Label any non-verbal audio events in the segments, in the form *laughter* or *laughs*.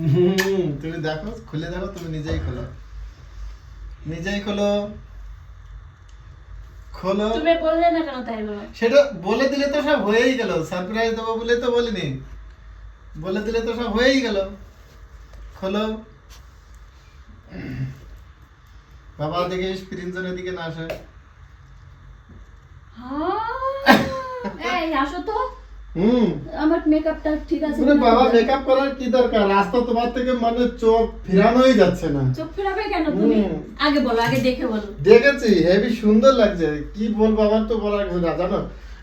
হুম, তুমি দেখো খুলে দেখো তুমি নিজেই খোলো। নিজেই খোলো। খোলো। তুমি বললে না কেন তাই বলো? সেটা বলে দিলে তো সব হয়েই গেল। সারপ্রাইজ দেবো বলে তো বলিনি। বলে দিলে তো সব হয়েই গেল। খোলো। বাবা দেখে প্রিন্সের দিকে না আসে। হ্যাঁ, এই আসো তো। হুম। আমার মেকআপটা ঠিক আছে মানে বাবা মেকআপ করার কি দরকার? রাস্তা তোমার থেকে মানে চোখ ফিরানোই যাচ্ছে না। চোখ ফেরাবে কেন তুমি? আগে বলো আগে দেখে বলো। দেখেছি হেভি সুন্দর লাগছে। কি বলব আমার তো বলার কিছু না জানো?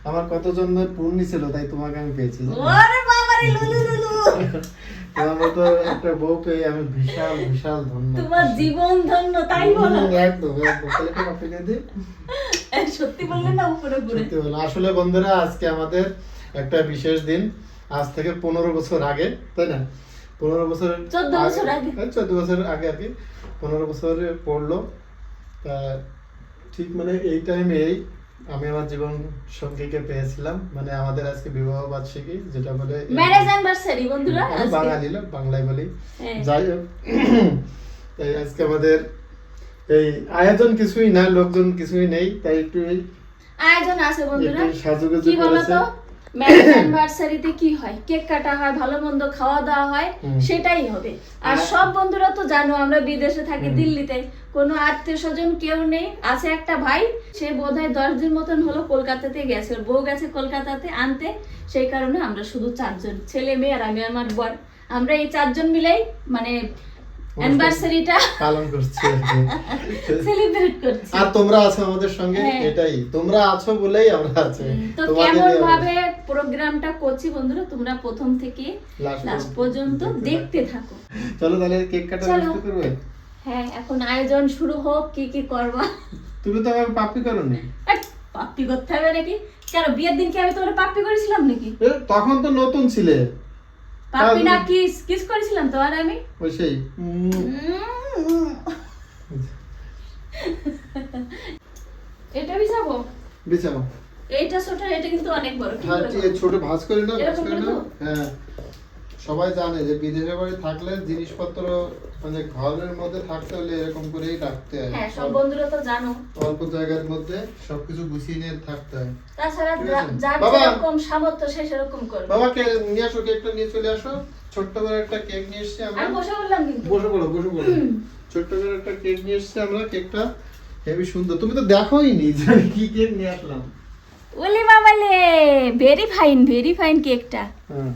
আমার কত জন্মের পূর্ণি ছিল তাই তোমাকে আমি পেয়েছি। ওরে বাবা রে লুলু লুলু। *laughs* মতো একটা বউ পেয়ে আমি বিশাল বিশাল ধন্য। তোমার জীবন ধন্য তাই বলো। একদম একদম। তাহলে দিই। *laughs* সত্যি বললে না উপরে ঘুরে সত্যি বলো। আসলে বন্ধুরা আজকে আমাদের একটা বিশেষ দিন আজ থেকে পনেরো বছর আগে তাই না? পনেরো বছর 14 বছর আগে। চোদ্দ বছর আগে আর কি পনেরো বছর পড়ল। তা ঠিক মানে এই টাইমেই আমি আমার জীবন সঙ্গীকে পেয়েছিলাম মানে আমাদের আজকে বিবাহ বার্ষিকী যেটা বলে ম্যারেজ অ্যানিভার্সারি বন্ধুরা বাঙালি লোক বাংলায় বলি। হ্যাঁ। যাই হোক তাই আজকে আমাদের এই আয়োজন কিছুই না লোকজন কিছুই নেই তাই একটু আয়োজন আছে বন্ধুরা। সাজুগুজু করেছে। ম্যারেজ অ্যানিভার্সারিতে কি হয়? কেক কাটা হয় ভালো মন্দ খাওয়া দাওয়া হয় সেটাই হবে। আর আর- সব বন্ধুরা তো জানো আমরা বিদেশে থাকি দিল্লিতে। কোনো আত্মীয় স্বজন কেউ নেই আছে একটা ভাই সে বোধহয় দশ দিন মতন হলো কলকাতাতে গেছে। বউ গেছে কলকাতাতে আনতে সেই কারণে আমরা শুধু চারজন ছেলে মেয়ে আর আমি আমার বর আমরা এই চারজন মিলেই মানে অ্যানিভার্সারিটা পালন করছি সেলিব্রেট করছি। আর তোমরা আছো আমাদের সঙ্গে হ্যাঁ। এটাই। তোমরা আছো বলেই আমরা আছি। তো কেমন ভাবে প্রোগ্রামটা করছি বন্ধুরা তোমরা প্রথম থেকে লাস্ট পর্যন্ত দেখতে থাকো। চলো তাহলে কেক কাটা শুরু করবে? হ্যাঁ এখন আয়োজন শুরু হোক কি কি করবা। তুমি তো আমাকে পাপি করনি। পাপ্পি করতে হবে নাকি? কেন বিয়ের দিন কি আমি তোমার পাপ্পি করেছিলাম নাকি? তখন তো নতুন ছিলে। তাহলে- না কিস কিস করেছিলাম আর আমি? ওই সেই। এটা বিছাবো? বিছাবো। এইটা ছোট এটা কিন্তু অনেক বড়। কি হ্যাঁ ছোট ভাঁজ করে না ভাঁজ করে করে হ্যাঁ। সবাই জানে যে বিদেশে বাড়ি থাকলে জিনিসপত্র মানে ঘরের মধ্যে থাকতে হলে এরকম করেই রাখতে হয়। হ্যাঁ সব বন্ধুরা তো জানো। অল্প জায়গার মধ্যে সবকিছু গুছিয়ে নিয়ে থাকতে হয়। তাছাড়া। যার যেরকম সামর্থ্য সে সেরকম করবে। বাবা কে নিয়ে আসো কেকটা নিয়ে চলে আসো। ছোট্ট করে একটা কেক নিয়ে এসেছি আমরা। আমি বসে বললাম কিন্তু। বসে পড়ো বসে পড়ো ছোট্ট করে একটা কেক নিয়ে এসেছি আমরা। কেকটা হেবি সুন্দর। তুমি তো দেখোই নি যে কি কেক নিয়ে আসলাম। ওলে বাবালে ভেরি ফাইন ভেরি ফাইন কেকটা। হ্যাঁ।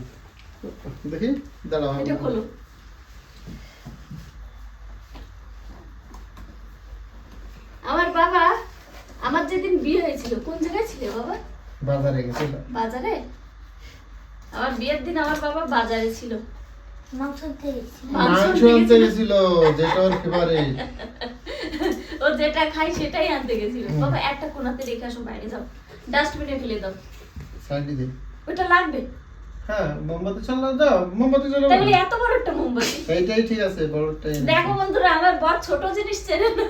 দেখি দাঁড়াও এটা খোলো। আমার বাবা আমার যেদিন বিয়ে হয়েছিল কোন জায়গায় ছিল বাবা? বাজারে গেছিল। বাজারে? আমার বিয়ের দিন আমার বাবা বাজারে ছিল। মাংস আনতে আনতে গেছিল। গেছিল যেটা ওর ফেভারিট ও যেটা খাই সেটাই আনতে গেছিল। বাবা একটা কোনাতে রেখে আসো বাইরে যাও। ডাস্টবিনে ফেলে দাও। সাইডে দে। ওটা লাগবে? হ্যাঁ মোমবাতি চালা দাও মোমবাতি চালাও। তাহলে এত বড় একটা মোমবাতি। এইটাই ঠিক আছে বড়টাই দেখো বন্ধুরা আমার বর ছোট জিনিস চেনে না।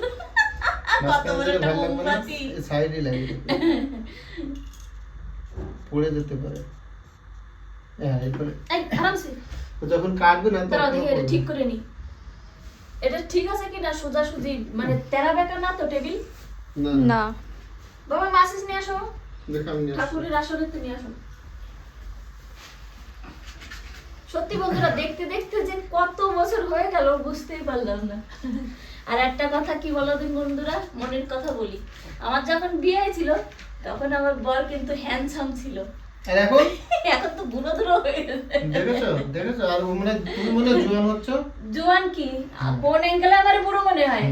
কত বড় একটা ভালো লাগবে না মোমবাতি। সাইডে লাগে পড়ে যেতে পারে। হ্যাঁ এরপরে এই আরামসে। যখন কাটবে না তখন দেখি এটা ঠিক করে নি। এটা ঠিক আছে কি না সোজা সুজি মানে তেরা বেকা না তো টেবিল? না। না। বাবা মাসিস নিয়ে আসো। নিয়ে ঠাকুরের আসনে তো নিয়ে আসো। সত্যি বন্ধুরা দেখতে দেখতে যে কত বছর হয়ে গেল বুঝতেই পারলাম না। আর একটা কথা কি বলো দিন বন্ধুরা? মনের কথা বলি। আমার যখন বিয়ে হয়েছিল তখন আমার বর কিন্তু হ্যান্ডসাম ছিল। আর এখন *laughs* এখন তো বুড়ো ধুলো হয়ে গেছে। দেখেছ দেখেছ? আর ও মানে তুমি মনে জোয়ান হচ্ছ? জোয়ান কি? আর কোন অ্যাঙ্গেলে আমার বুড়ো মনে হয়?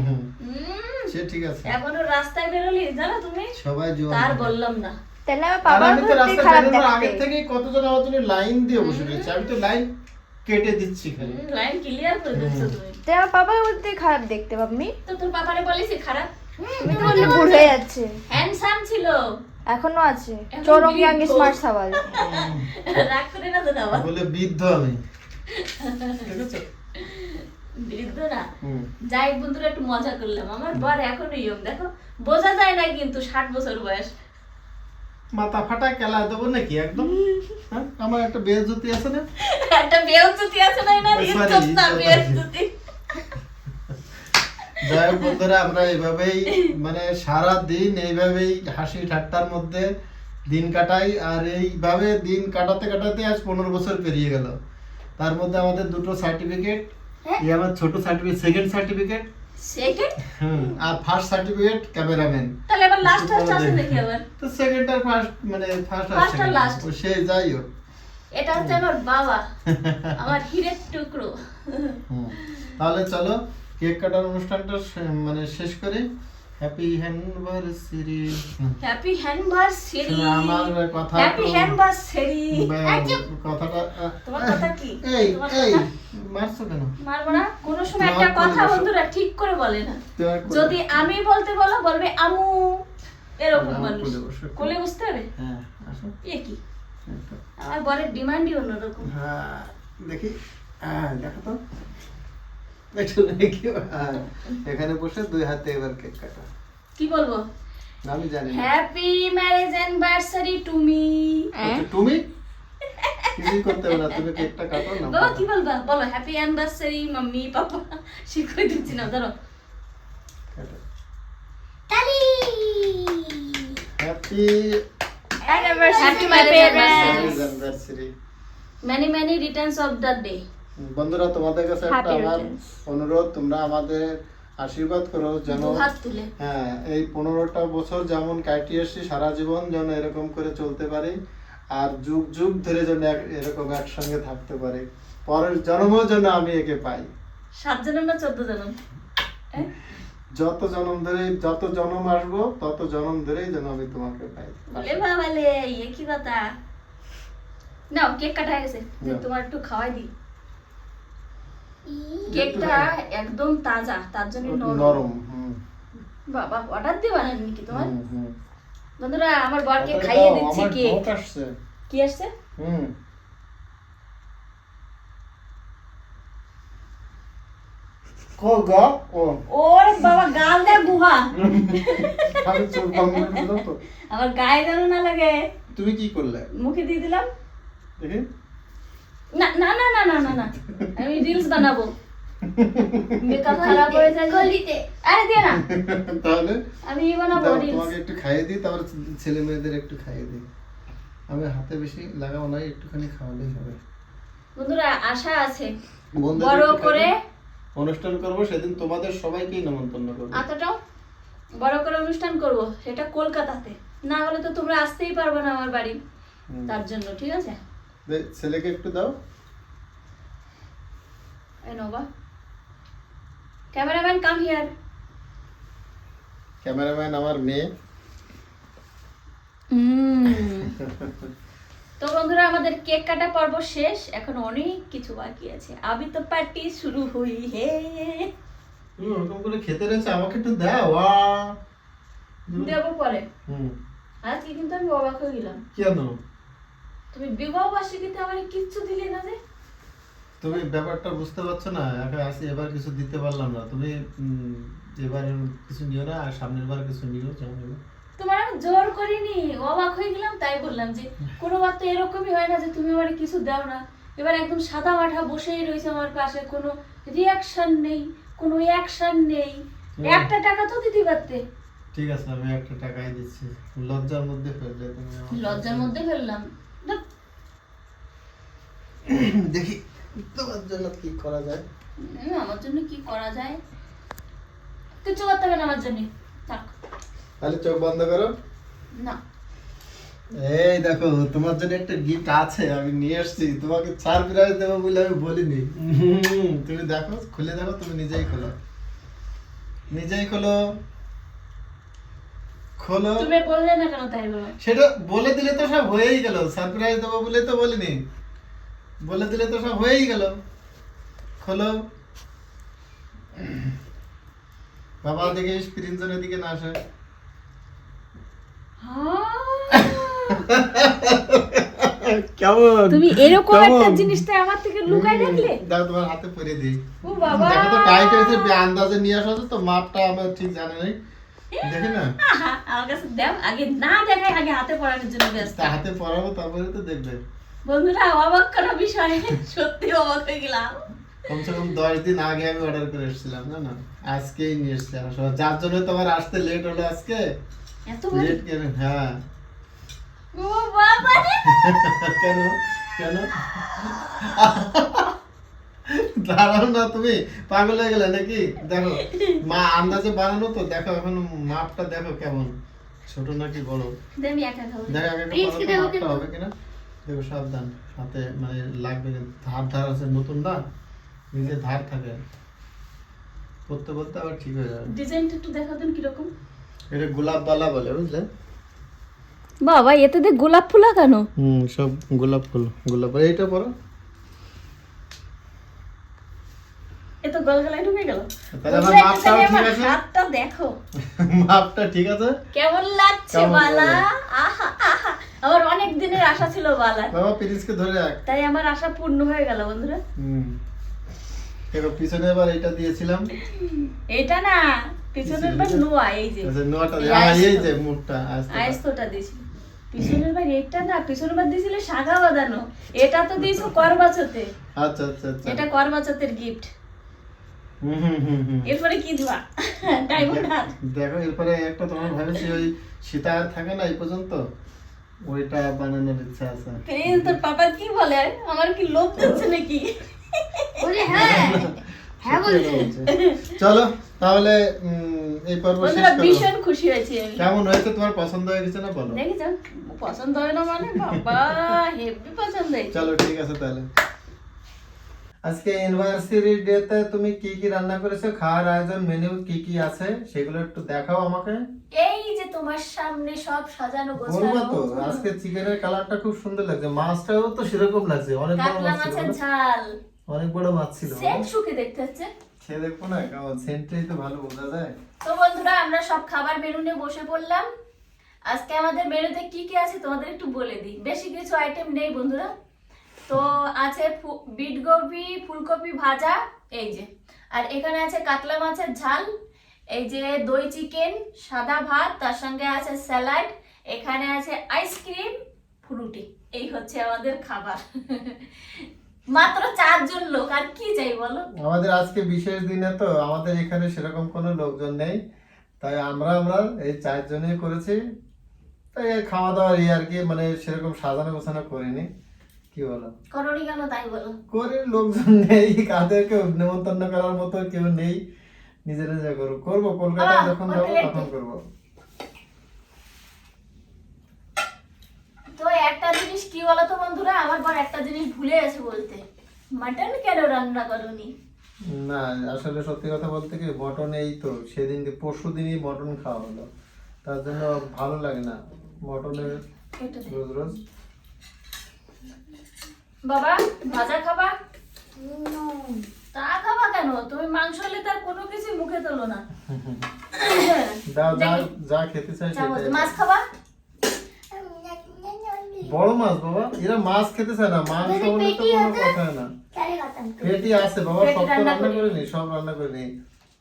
সে ঠিক আছে। এখনও রাস্তায় বেরোলি জানো তুমি? সবাই জোয়ান তার বললাম না। তাহলে আমার বাবার আমি তো রাস্তা খারাপ আগে দেখতে থেকে কতজন আমার জন্য লাইন দিয়ে বসে রয়েছে আমি তো লাইন কেটে দিচ্ছি খালি লাইন ক্লিয়ার করে দিচ্ছ তুমি। তাই আমার বাবার প্রতি খারাপ দেখতে পাবনি তো তোর বাবারে বলিস খারাপ? তুমি তো বললে বুড়ো হয়ে যাচ্ছে। হ্যান্ডসাম ছিল। এখনও আছে। ইয়াং বৃদ্ধ। স্মার্ট সাবাল। *laughs* রাগ করে না তো বাবা বলে বৃদ্ধ আমি। বৃদ্ধ না। যাই বন্ধুরা একটু মজা করলাম। আমার বর এখনও ইয়ং দেখো বোঝা যায় না কিন্তু ষাট বছর বয়স। মাথা ফাটা কেলা দেবো নাকি একদম? হ্যাঁ? আমার একটা বেজতি আছে না? একটা বেউজুতি আছে না না না আছে। যাই হোক বন্ধুরা আমরা এইভাবেই মানে সারা দিন এইভাবেই হাসি ঠাট্টার মধ্যে দিন কাটাই আর এইভাবে দিন কাটাতে কাটাতে আজ পনেরো বছর পেরিয়ে গেল। তার মধ্যে আমাদের দুটো সার্টিফিকেট? এই আমার ছোট সার্টিফিকেট সেকেন্ড সার্টিফিকেট সেকেন্ড হুম আর ফার্স্ট সার্টিফিকেট ক্যামেরাম্যান তাহলে এবার লাস্ট লাস্ট আছে দেখি আবার? তো সেকেন্ড আর ফার্স্ট মানে ফার্স্ট আর সেকেন্ড last। সে যাই হোক। এটা হচ্ছে আমার বাবা *laughs* আমার হিরের টুকরো। হুম। তাহলে চলো কেক কাটার অনুষ্ঠানটা মানে শেষ করে। হ্যাপি অ্যানিভার্সারি হ্যাপি হ্যানিভার্সারি আমার কথা হ্যাপি হ্যানিভার্সারি কথাটা তোমার কথা কি? এই এই? মারছো কেন? মারবো না। কোনো সময় একটা কথা বন্ধুরা ঠিক করে বলে না। যদি আমি বলতে বলো বলবে আমু। এরকম মানুষ। কোলে বসো। কোলে বুঝতে হবে? হ্যাঁ এ কি। আমার বরের ডিমান্ডই অন্যরকম। হ্যাঁ দেখি। হ্যাঁ দেখো তো। হ্যাঁ, এখানে বসে দুই হাতে এবার কেক কাটা। কি বলব? আমি জানি happy marriage anniversary to me আচ্ছা, তুমি? কিছুই করতে হবে না তুমি কেকটা কাটো না বাবা কি বলবা? বলো হ্যাপি অ্যানিভার্সারি মাম্মি পাপা দিচ্ছি না ধরো। তালি happy anniversary many many returns of the day বন্ধুরা তোমাদের কাছে একটা আমার অনুরোধ তোমরা আমাদের আশীর্বাদ করো যেন দু হাত তুলে। হ্যাঁ এই পনেরোটা বছর যেমন কাটিয়ে এসছি সারা জীবন যেন এরকম করে চলতে পারি। আর যুগ যুগ ধরে যেন এরকম একসঙ্গে থাকতে পারি। পরের জন্মেও যেন আমি একে পাই। সাত জনম না চোদ্দ জনম? হ্যাঁ? যত জন্ম ধরে যত জন্ম আসব তত জন্ম ধরেই যেন আমি তোমাকে পাই। বলে বাবালে ইয়ে কি কথা? নাও কেক কাটা গেছে। তোমার একটু খাওয়াই দিই। কেকটা একদম তাজা তার জন্য নরম। নরম বাবা অর্ডার দিয়ে বানান নাকি তোমার। বন্ধুরা আমার বরকে খাইয়ে দিচ্ছি কি আসছে? হুম। ওরে বাবা গাল দে গুহা। আমার গায়ে যেন না লাগে। তুমি কি করলে? মুখে দিয়ে দিলাম। না না না না না না আমি রিলস বানাবো। মেকআপ খারাপ হয়ে যায় গলিতে। আরে দিয়ে না। *laughs* তাহলে? আমি বানাবো রিলস তোমাকে একটু খাইয়ে দিই তারপর ছেলে মেয়েদের একটু খাইয়ে দিই। আমি হাতে বেশি লাগাবো না একটুখানি খাওয়ালেই হবে। বন্ধুরা আশা আছে। বড় করে অনুষ্ঠান করব সেদিন তোমাদের সবাইকেই নেমন্তন্ন করব। এতটাও বড় করে অনুষ্ঠান করব সেটা কলকাতাতে। না হলে তো তোমরা আসতেই পারবে না আমার বাড়ি। তার জন্য ঠিক আছে? ছেলেকে একটু দাও। এ নোবা ক্যামেরাম্যান কাম হিয়ার ক্যামেরাম্যান আমার মেয়ে তো বন্ধুরা আমাদের কেক কাটা পর্ব শেষ। এখন অনেক কিছু বাকি আছে। আমি তো পার্টি শুরু হই হে। ওরকম করে খেতে রয়েছে আমাকে একটু দাও আ। দেবো পরে। হুম। আজকে কিন্তু আমি অবাক হয়ে গেলাম। কেন? তুমি বিবাহ বার্ষিকীতে আমার কিচ্ছু দিলে না যে? তুমি ব্যাপারটা বুঝতে পারছ না? একা আসি এবার কিছু দিতে পারলাম না। তুমি এবার কিছু নিও না আর সামনের বার কিছু নিও যা নিও তোমার আমি জোর করিনি অবাক হয়ে গেলাম তাই বললাম যে কোনো বার তো এরকমই হয় না যে তুমি আমার কিছু দাও না। এবার একদম সাদা মাঠা বসেই রয়েছে আমার পাশে কোনো রিয়াকশন নেই কোনো অ্যাকশন নেই। একটা টাকা তো দিতে পারতে। ঠিক আছে আমি একটা টাকাই দিচ্ছি। লজ্জার মধ্যে ফেললে তুমি। লজ্জার মধ্যে ফেললাম। না, দেখি। তোমার জন্য কি করা যায়? আমার জন্য কি করা যায়? কিছু করতে হবে না আমার জন্য। থাক। তাহলে চোখ বন্ধ করো। না। এই দেখো তোমার জন্য একটা গিফট আছে আমি নিয়ে এসেছি। তোমাকে সারপ্রাইজ দেবো বলে আমি বলিনি। তুমি দেখো খুলে দেখো তুমি নিজেই খোলো। নিজেই খোলো। খোলো। তুমি বললে না কেন তাই বলো? সেটা বলে দিলে তো সব হয়েই গেল। সারপ্রাইজ দেবো বলে তো বলিনি। বলে দিলে তো সব হয়েই গেল। খোলো। বাবা দেখে প্রিন্সনের দিকে না আসে। কেমন? তুমি এরকম একটা জিনিসটা আমার থেকে লুকাই রাখলে? দাও তোমার হাতে পরে দিই। ও বাবা। দেখো তো টাইট হয়েছে বে- আন্দাজে নিয়ে আসা তো মাপটা আমার ঠিক জানা নেই। দেখি না? আমার কাছে দাও আগে না দেখাই আগে হাতে পড়ানোর জন্য ব্যস্ত। হাতে পরাবো তারপরে তো দেখবে। বন্ধুরা অবাক করা বিষয়। সত্যি অবাক হয়ে গেলাম। কমসে কম দশ দিন আগে আমি অর্ডার করে এসেছিলাম না না আজকেই নিয়ে এসেছি আমার যার জন্য তোমার আসতে লেট হলো আজকে। লেট কেন? হ্যাঁ। ও বাবা কেন? কেন? দাঁড়াও না তুমি পাগল হয়ে গেলে নাকি? দেখো মা আন্দাজে বানানো তো দেখো এখন মাপটা দেখো কেমন। ছোট নাকি বড়? দেখো? হবে কিনা? দেখো সাবধান। হাতে মানে লাগবে ধার ধার আছে নতুন না নিজে ধার থাকে। করতে করতে আবার ঠিক হয়ে যাবে। ডিজাইনটা একটু দেখা দেন কীরকম। এটা গোলাপ বালা বলে বুঝলে? বাবা এতে দিয়ে গোলাপ ফুলা কেন হুম সব গোলাপ ফুল গোলাপ এইটা পরো। এ তো গলগলায় ঢুকে গেল। তাহলে আমার মাপটাও ঠিক আছে? হাতটা দেখো। *laughs* মাপটা ঠিক আছে? কেমন লাগছে বালা? আহা আহা। আমার অনেক দিনের আশা ছিল বালা বাবা পিরিসকে ধরে রাখ। তাই আমার আশা পূর্ণ হয়ে গেল বন্ধুরা। হুম। এবার পিছনে এবার এটা দিয়েছিলাম। এটা না পিছনের বার নোয়া এই যে। আচ্ছা নোয়াটা এই। যে মুখটা আস্তে আয়স্তটা দিয়েছিল পিছনের বার এটা না পিছনের বার দিয়েছিল সাগা বাঁধানো। এটা তো দিয়েছ করবাচতে আচ্ছা আচ্ছা আচ্ছা। এটা করবাচতের গিফট এরপরে কি *laughs* দেখো এরপরে একটা তোমার ভাবেছি ওই সীতার থাকে না এই পর্যন্ত? ওইটা বানানোর ইচ্ছা আছে। প্রিন্স তোর পাপা কি বলে? আমার কি লোভ দিচ্ছে নাকি? বলে হ্যাঁ। হ্যাঁ বলছে। চলো তাহলে উম, এই পর্ব শেষ করো। ভীষণ খুশি হয়েছি আমি। কেমন হয়েছে? তোমার পছন্দ হয়ে গেছে না বলো? দেখি যাও পছন্দ হয় না মানে? বাবা হেভি পছন্দ হয়েছে। চলো ঠিক আছে তাহলে। আজকে ইউনিভার্সিটি ডেতে তুমি কি কি রান্না করেছ খাওয়ার আয়োজন মেনু কি কি আছে সেগুলো একটু দেখাও আমাকে। এই যে তোমার সামনে সব সাজানো গোছানো। বলব তো আজকে চিকেনের কালারটা খুব সুন্দর লাগছে মাছটাও তো সেরকম লাগছে অনেক বড় মাছ ছিল। মাছের ঝাল। অনেক বড় মাছ ছিল। সেন্ট শুকে দেখতে হচ্ছে। খেয়ে দেখব না কেমন সেন্টটাই তো ভালো বোঝা যায়। তো বন্ধুরা আমরা সব খাবার মেনু নিয়ে বসে পড়লাম। আজকে আমাদের মেনুতে কি কি আছে তোমাদের একটু বলে দিই। বেশি কিছু আইটেম নেই বন্ধুরা। তো আছে বিটকপি ফুলকপি ভাজা, এই যে। আর এখানে আছে কাতলা মাছের ঝাল, এই যে দই চিকেন, সাদা ভাত, তার সঙ্গে আছে স্যালাড, এখানে আছে আইসক্রিম ফ্রুটি এই হচ্ছে আমাদের খাবার। মাত্র চারজন লোক, আর কি চাই বলো? আমাদের আজকে বিশেষ দিনে তো আমাদের এখানে সেরকম কোনো লোকজন নেই। তাই আমরা আমরা এই চারজনেই করেছি। তাই খাওয়া দাওয়া এই আর কি মানে সেরকম সাজানো গোছানো করিনি। কি বলো? করনি কেন তাই বলো? করি লোকজন নেই কাদেরকে নেমন্তন্ন করার মতো কেউ নেই। করব করব কলকাতায় যখন যাব তখন করব। তো একটা জিনিস কি বলতো বন্ধুরা? আমার একটা জিনিস ভুলে গেছে বলতে। মাটন কেন রান্না করনি? না আসলে সত্যি কথা বলতে কি মটন এই তো সেদিন পরশু দিনই মটন খাওয়া হলো। তার জন্য ভালো লাগে না মটনের রোজ রোজ। বাবা ভাজা খাবা? তা খাবা কেন? তুমি মাংস হলে তার কোনো কিছু মুখে তোলো না। *coughs* দাও যা যা খেতে চাই মাছ খাবা? বড় মাছ বাবা। এরা মাছ খেতে চায় না মাংস হলে তো কোনো? কথা না। পেটি আছে বাবা সব তো রান্না করি। করিনি সব রান্না করিনি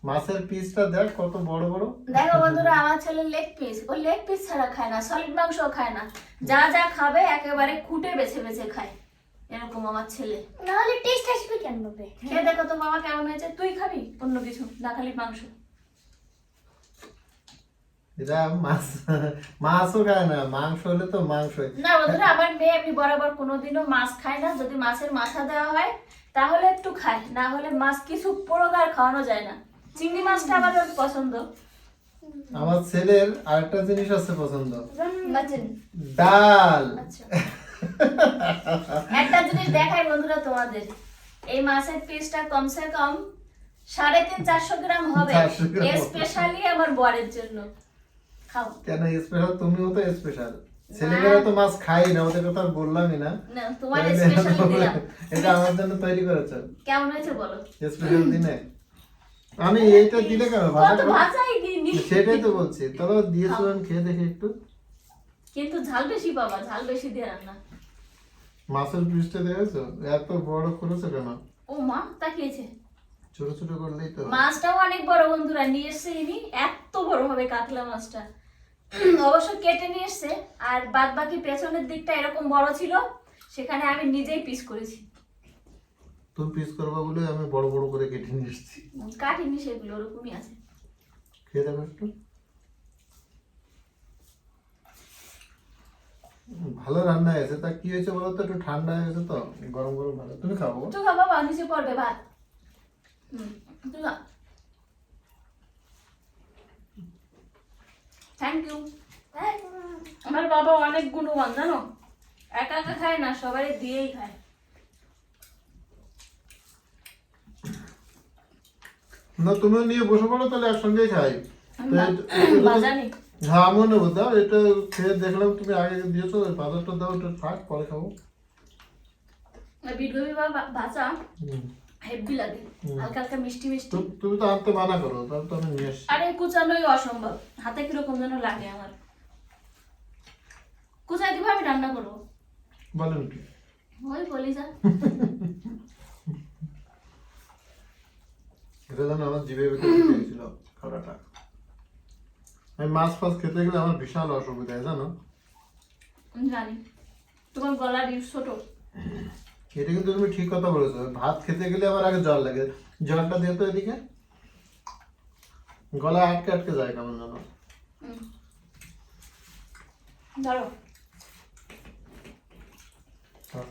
মাছের পিসটা দেখ কত বড় বড়। দেখো বন্ধুরা আমার ছেলে লেগ পিস ও লেগ পিস ছাড়া খায় না সলিড মাংস খায় না। যা যা খাবে একেবারে খুঁটে বেছে বেছে খায়। এরকম আমার ছেলে। নাহলে টেস্ট আসবে কেন হবে খেয়ে দেখো তো বাবা কেমন হয়েছে? তুই খাবি অন্য কিছু না খালি মাংস? এরা মাছ মাছও খায় না মাংস হলে তো মাংসই। না বন্ধুরা আমার মেয়ে এমনি বরাবর কোনোদিনও মাছ খায় না। যদি মাছের মাথা দেওয়া হয় তাহলে একটু খায়। না হলে মাছ কিছু প্রকার খাওয়ানো যায় না। চিংড়ি মাছটা আমার ওর পছন্দ। আমার ছেলের আরেকটা জিনিস আছে পছন্দ। ডাল। আচ্ছা। একটা জিনিস দেখাই বন্ধুরা তোমাদের। এই মাছের পিসটা কমসে কম সাড়ে তিন চারশো গ্রাম হবে 400 গ্রাম হবে। স্পেশালি আমার বরের জন্য। খাও। কেন স্পেশাল তুমিও তো স্পেশাল ছেলেমেয়েরা তো মাছ খাই না ওদের কথা বললামই না। তোমার স্পেশালি? দিলাম। এটা আমার জন্য তৈরি করেছ। কেমন হয়েছে বলো? স্পেশাল দিনে? আমি এইটা দিলে কেন? ভাজা ভাজাই দিইনি। সেটাই তো বলছি। তবে দিয়েছ আমি খেয়ে দেখে একটু। কিন্তু ঝাল বেশি পাবা ঝাল বেশি দিয়ে রান্না। মাছের পিসটা দেখেছ? এত বড় করেছ কেন? ও মা তাকিয়েছে। ছোট ছোট করলেই তো? মাছটাও অনেক বড় বন্ধুরা নিয়ে এসছে ইনি। এত বড় হবে কাতলা মাছটা। অবশ্য কেটে নিয়ে এসছে আর বাদ বাকি পেছনের দিকটা এরকম বড় ছিল সেখানে আমি নিজেই পিস করেছি। তুমি পিস করবা বলে আমি বড় বড় করে কেটে নিয়ে এসেছি। কাটিনি সেগুলো ওরকমই আছে। খেয়ে দেখো একটু। ভালো রান্না হয়েছে। তা কি হয়েছে বলো তো? একটু ঠান্ডা হয়েছে তো। গরম গরম ভালো তুমি খাব তো খা বাবা নিচে পড়বে ভাত। থ্যাংক ইউ আমার বাবা অনেক গুণবান জানো? একা একা খায় না সবাই দিয়েই খায়। না তুমিও নিয়ে বসে পড়ো তাহলে একসঙ্গেই খাই। বাজানি। হ্যাঁ নেব। দাও এটা খেয়ে দেখলাম তুমি আগে দিয়েছ ওই বাজারটা দাও ওটা থাক পরে খাব। বিটকবি বা ভাজা হেভি লাগে হালকা হালকা মিষ্টি মিষ্টি। তুমি তো আনতে মানা করো তাহলে তো আমি নিয়ে আসছি। আরে কুচানোই অসম্ভব হাতে কীরকম যেন লাগে আমার। কুচাই দিবে আমি রান্না করব? বলেন কি ওই বলি যা। এটা যেন আমার জিভে ভিতরে গেছিল খাওয়াটা আমি মাছ ফাছ খেতে গেলে আমার বিশাল অসুবিধা হয় জানো? জানি। তোমার গলা ডিপ ছোট। এটা কিন্তু তুমি ঠিক কথা বলেছ। ভাত খেতে গেলে আমার আগে জল লাগে। জলটা দিয়ে তো এদিকে গলা আটকে আটকে যায় কেমন জানো ধরো। হ্যাঁ।